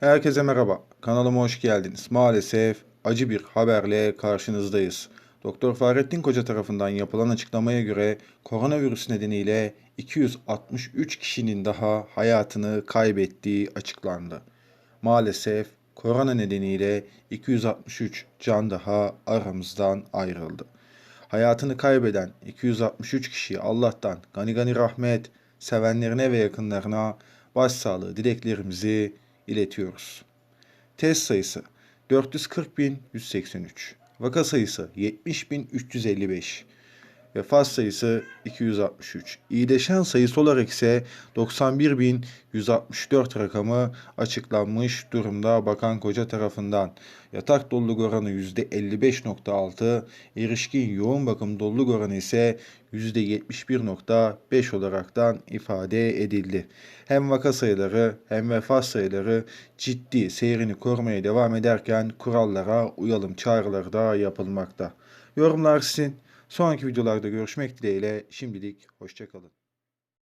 Herkese merhaba. Kanalıma hoş geldiniz. Maalesef acı bir haberle karşınızdayız. Doktor Fahrettin Koca tarafından yapılan açıklamaya göre koronavirüs nedeniyle 263 kişinin daha hayatını kaybettiği açıklandı. Maalesef korona nedeniyle 263 can daha aramızdan ayrıldı. Hayatını kaybeden 263 kişiye Allah'tan gani gani rahmet, sevenlerine ve yakınlarına başsağlığı dileklerimizi iletiyoruz. Test sayısı 440.183. Vaka sayısı 70.355. Vefat sayısı 263. İyileşen sayısı olarak ise 91.164 rakamı açıklanmış durumda Bakan Koca tarafından. Yatak doluluk oranı %55.6, erişkin yoğun bakım doluluk oranı ise %71.5 olaraktan ifade edildi. Hem vaka sayıları hem vefat sayıları ciddi seyrini korumaya devam ederken kurallara uyalım çağrıları da yapılmakta. Yorumlar sizin. Sonraki videolarda görüşmek dileğiyle şimdilik hoşçakalın.